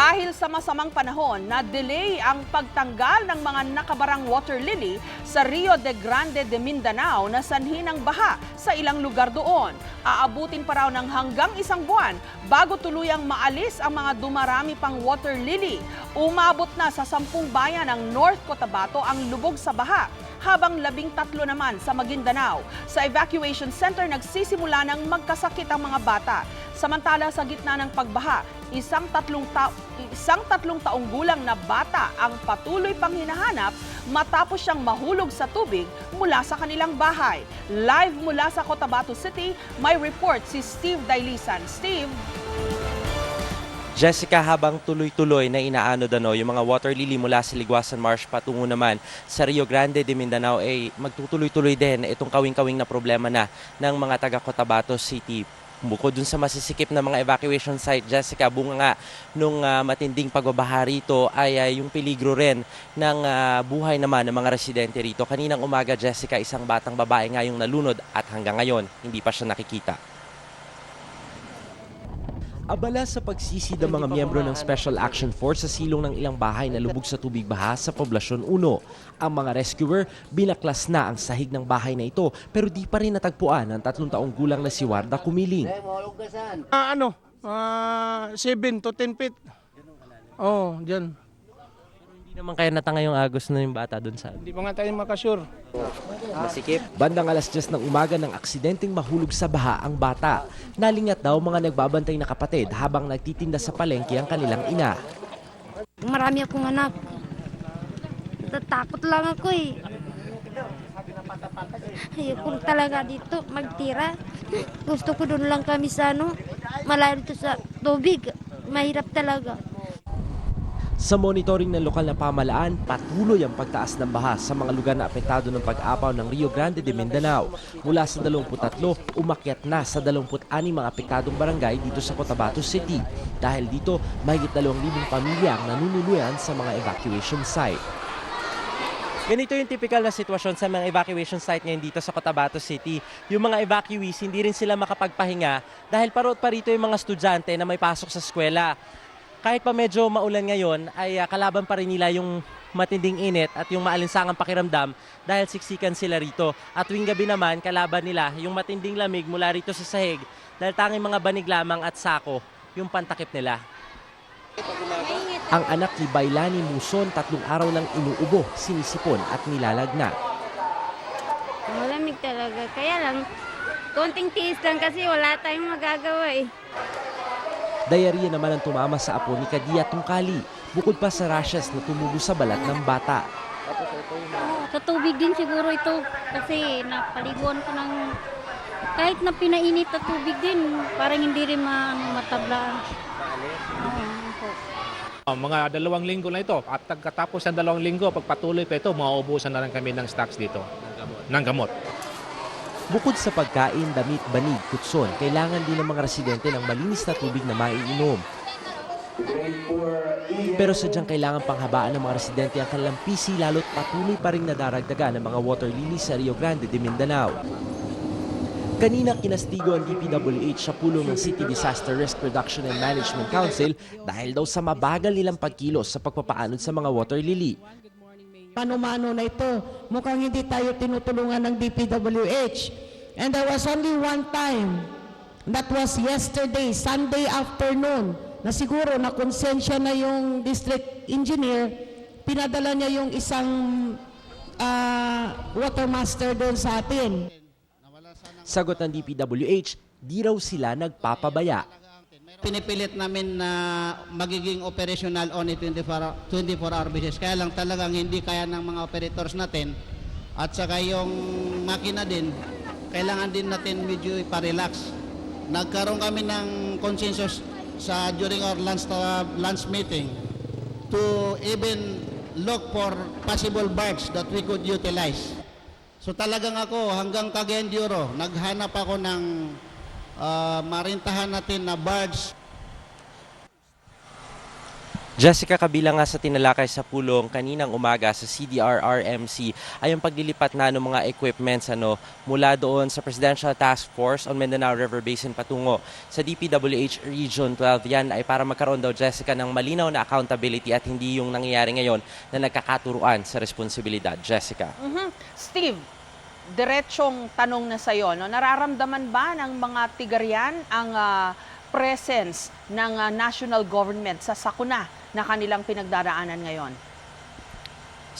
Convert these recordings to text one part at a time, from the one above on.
Dahil sa masamang panahon na delay ang pagtanggal ng mga nakabarang water lily sa Rio de Grande de Mindanao na sanhi ng baha sa ilang lugar doon. Aabutin pa raw ng hanggang isang buwan bago tuluyang maalis ang mga dumarami pang water lily. Umabot na sa sampung bayan ng North Cotabato ang lubog sa baha habang labing tatlo naman sa Maguindanao. Sa evacuation center nagsisimula ng magkasakit ang mga bata. Samantala sa gitna ng pagbaha, isang tatlong, ta- isang tatlong taong gulang na bata ang patuloy pang hinahanap matapos siyang mahulog sa tubig mula sa kanilang bahay. Live mula sa Cotabato City, may report si Steve Dailisan. Steve? Jessica, habang tuloy-tuloy na inaano dano yung mga water lily mula sa Ligwasan Marsh patungo naman sa Rio Grande de Mindanao ay magtutuloy-tuloy din itong kawing-kawing na problema na ng mga taga Cotabato City. Bukod dun sa masisikip na mga evacuation site, Jessica, bunga nga nung ah, matinding pagbabaha rito ay ah, yung peligro rin ng ah, buhay naman ng mga residente rito. Kaninang umaga, Jessica, isang batang babae nga yung nalunod at hanggang ngayon hindi pa siya nakikita. Abala sa pagsisid ng mga miyembro ng Special Action Force sa silong ng ilang bahay na lubog sa tubig baha sa Poblasyon 1. Ang mga rescuer binaklas na ang sahig ng bahay na ito pero di pa rin natagpuan ang tatlong taong gulang na si Warda Kumiling. Ah, ano, ah 7 to 10 feet. Oh, diyan. Hindi naman kaya natanga yung agos na yung bata doon sa Hindi pa nga tayo makasure. masikip. Bandang alas 10 ng umaga ng aksidenteng mahulog sa baha ang bata. Nalingat daw mga nagbabantay na kapatid habang nagtitinda sa palengke ang kanilang ina. Marami akong anak. Natatakot lang ako eh. Ayoko talaga dito magtira. Gusto ko doon lang kami sa ano, malayo dito sa tubig. Mahirap talaga. Sa monitoring ng lokal na pamalaan, patuloy ang pagtaas ng baha sa mga lugar na apektado ng pag-apaw ng Rio Grande de Mindanao. Mula sa 23, umakyat na sa 26 mga apektadong barangay dito sa Cotabato City. Dahil dito, mahigit 2,000 pamilya ang nanunuluyan sa mga evacuation site. Ganito yung typical na sitwasyon sa mga evacuation site ngayon dito sa Cotabato City. Yung mga evacuees, hindi rin sila makapagpahinga dahil parot pa rito yung mga estudyante na may pasok sa eskwela. Kahit pa medyo maulan ngayon, ay ah, kalaban pa rin nila yung matinding init at yung maalinsangang pakiramdam dahil siksikan sila rito. At tuwing gabi naman, kalaban nila yung matinding lamig mula rito sa sahig dahil tanging mga banig lamang at sako yung pantakip nila. Ang anak ni Bailani Muson tatlong araw lang inuubo, sinisipon at nilalagna. Malamig talaga. Kaya lang, konting tiis lang kasi wala tayong magagawa eh. Diarrhea naman ang tumama sa apo ni Kadia Tungkali, bukod pa sa rashes na tumubo sa balat ng bata. Sa tubig din siguro ito kasi napaliguan ko ng kahit na pinainit na tubig din, parang hindi rin ma, ano, opo. Uh, mga dalawang linggo na ito at pagkatapos ng dalawang linggo, pagpatuloy pa ito, mauubusan na rin kami ng stocks dito. Ng gamot. Bukod sa pagkain, damit, banig, kutson, kailangan din ng mga residente ng malinis na tubig na maiinom. Pero sadyang kailangan panghabaan ng mga residente ang kanilang PC lalo't patuloy pa rin nadaragdagan ng mga water lilies sa Rio Grande de Mindanao. Kanina kinastigo ang DPWH sa pulong ng City Disaster Risk Reduction and Management Council dahil daw sa mabagal nilang pagkilos sa pagpapaanod sa mga water lily. Mano-mano na ito. Mukhang hindi tayo tinutulungan ng DPWH. And there was only one time, that was yesterday, Sunday afternoon, na siguro na konsensya na yung district engineer, pinadala niya yung isang ah, water master doon sa atin. Sagot ng DPWH, di raw sila nagpapabaya. Pinipilit namin na magiging operational only 24, 24 hour basis. Kaya lang talagang hindi kaya ng mga operators natin. At saka yung makina din, kailangan din natin medyo iparelax. Nagkaroon kami ng consensus sa during our lunch, uh, lunch meeting to even look for possible barge that we could utilize. So talagang ako hanggang Cagayan de naghanap ako ng ah, marintahan natin na barge Jessica, kabilang nga sa tinalakay sa pulong kaninang umaga sa CDRRMC ay yung paglilipat na ng mga equipments ano, mula doon sa Presidential Task Force on Mindanao River Basin patungo sa DPWH Region 12. Yan ay para magkaroon daw, Jessica, ng malinaw na accountability at hindi yung nangyayari ngayon na nagkakaturuan sa responsibilidad. Jessica. Mhm. Steve, diretsong tanong na sa'yo, no? nararamdaman ba ng mga tigarian ang ah, presence ng ah, national government sa sakuna na kanilang pinagdaraanan ngayon?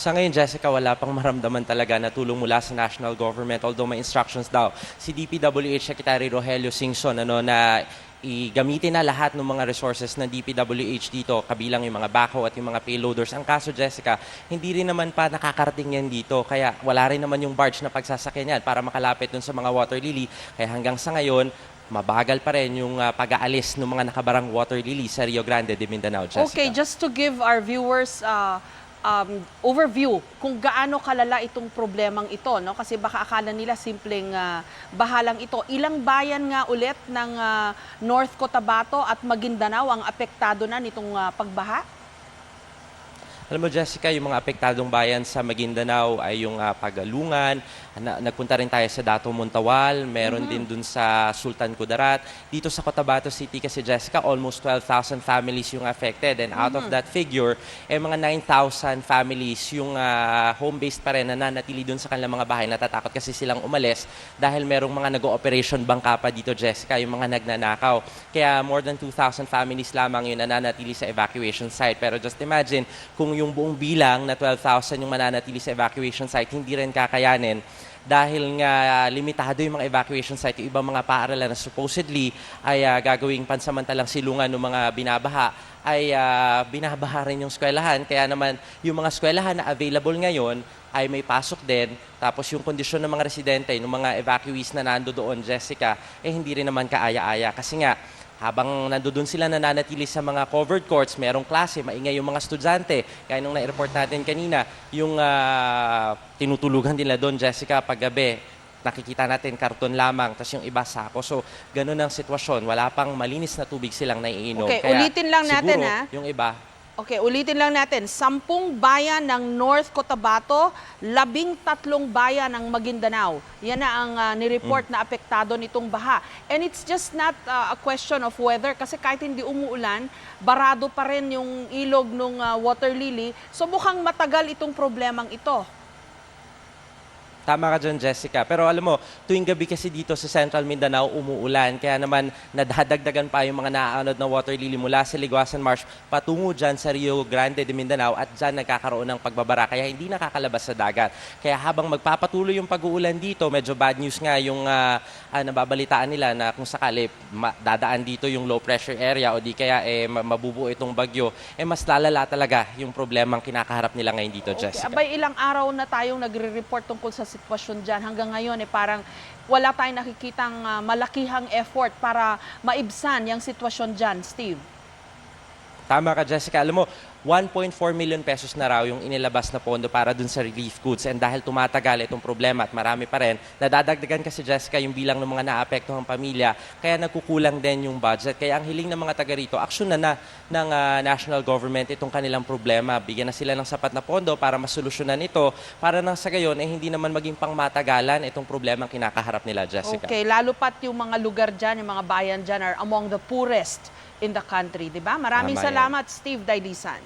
Sa ngayon, Jessica, wala pang maramdaman talaga na tulong mula sa national government. Although may instructions daw si DPWH Secretary Rogelio Singson ano, na igamitin na lahat ng mga resources ng DPWH dito, kabilang yung mga backhoe at yung mga payloaders. Ang kaso, Jessica, hindi rin naman pa nakakarating yan dito. Kaya wala rin naman yung barge na pagsasakyan yan para makalapit dun sa mga water lily. Kaya hanggang sa ngayon, mabagal pa rin yung ah, pag-aalis ng mga nakabarang water lily sa Rio Grande de Mindanao, Jessica. Okay, just to give our viewers uh, um, overview kung gaano kalala itong problemang ito, no? Kasi baka akala nila simpleng uh, bahalang ito. Ilang bayan nga ulit ng uh, North Cotabato at Maguindanao ang apektado na nitong uh, pagbaha? Alam mo, Jessica, yung mga apektadong bayan sa Maguindanao ay yung ah, Pagalungan, na, nagpunta rin tayo sa Dato Montawal, meron din dun sa Sultan Kudarat. Dito sa Cotabato City kasi, Jessica, almost 12,000 families yung affected. And out of that figure, eh, mga 9,000 families yung ah, home-based pa rin na nanatili dun sa kanilang mga bahay. Natatakot kasi silang umalis dahil merong mga nag-ooperation bangka pa dito, Jessica, yung mga nagnanakaw. Kaya more than 2,000 families lamang yun na nanatili sa evacuation site. Pero just imagine, kung yung buong bilang na 12,000 yung mananatili sa evacuation site, hindi rin kakayanin dahil nga limitado yung mga evacuation site, yung ibang mga paaralan na supposedly ay ah, gagawing pansamantalang silungan ng mga binabaha ay ah, binabaha rin yung eskwelahan. Kaya naman yung mga eskwelahan na available ngayon ay may pasok din. Tapos yung kondisyon ng mga residente, ng mga evacuees na nando doon, Jessica, eh hindi rin naman kaaya-aya. Kasi nga, habang nandoon sila nananatili sa mga covered courts, merong klase, maingay yung mga estudyante. Kaya nung na-report natin kanina, yung ah, tinutulugan nila doon, Jessica, paggabi, nakikita natin karton lamang, tapos yung iba sako. So, ganun ang sitwasyon. Wala pang malinis na tubig silang naiinom. Okay, ulitin lang natin, siguro, ha? Yung iba, Okay, ulitin lang natin. Sampung bayan ng North Cotabato, labing tatlong bayan ng Maguindanao. Yan na ang ah, nireport na apektado nitong baha. And it's just not ah, a question of weather kasi kahit hindi umuulan, barado pa rin yung ilog ng water lily. So mukhang matagal itong problemang ito. Tama ka dyan, Jessica. Pero alam mo, tuwing gabi kasi dito sa Central Mindanao, umuulan. Kaya naman, nadadagdagan pa yung mga naaanod na water lily mula sa Liguasan Marsh patungo dyan sa Rio Grande de Mindanao at dyan nagkakaroon ng pagbabara. Kaya hindi nakakalabas sa dagat. Kaya habang magpapatuloy yung pag-uulan dito, medyo bad news nga yung ah, ah, nababalitaan nila na kung sakali dadaan dito yung low pressure area o di kaya eh, ma- mabubuo itong bagyo, eh mas lalala talaga yung problemang kinakaharap nila ngayon dito, Okay, Jessica. abay ilang araw na tayong nagre-report tungkol sa sitwasyon dyan. Hanggang ngayon, eh, parang wala tayong nakikitang ah, malakihang effort para maibsan yung sitwasyon dyan, Steve. Tama ka, Jessica. Alam mo, 1.4 million pesos na raw yung inilabas na pondo para dun sa relief goods. And dahil tumatagal itong problema at marami pa rin, nadadagdagan kasi, Jessica, yung bilang ng mga naapektuhang pamilya. Kaya nagkukulang din yung budget. Kaya ang hiling ng mga taga rito, aksyon na na ng ah, national government itong kanilang problema. Bigyan na sila ng sapat na pondo para masolusyonan ito. Para nang sa gayon, eh, hindi naman maging pangmatagalan itong problema ang kinakaharap nila, Jessica. Okay, lalo pat yung mga lugar dyan, yung mga bayan dyan are among the poorest in the country, di ba? Maraming Tama yan. salamat, Steve Dailisan.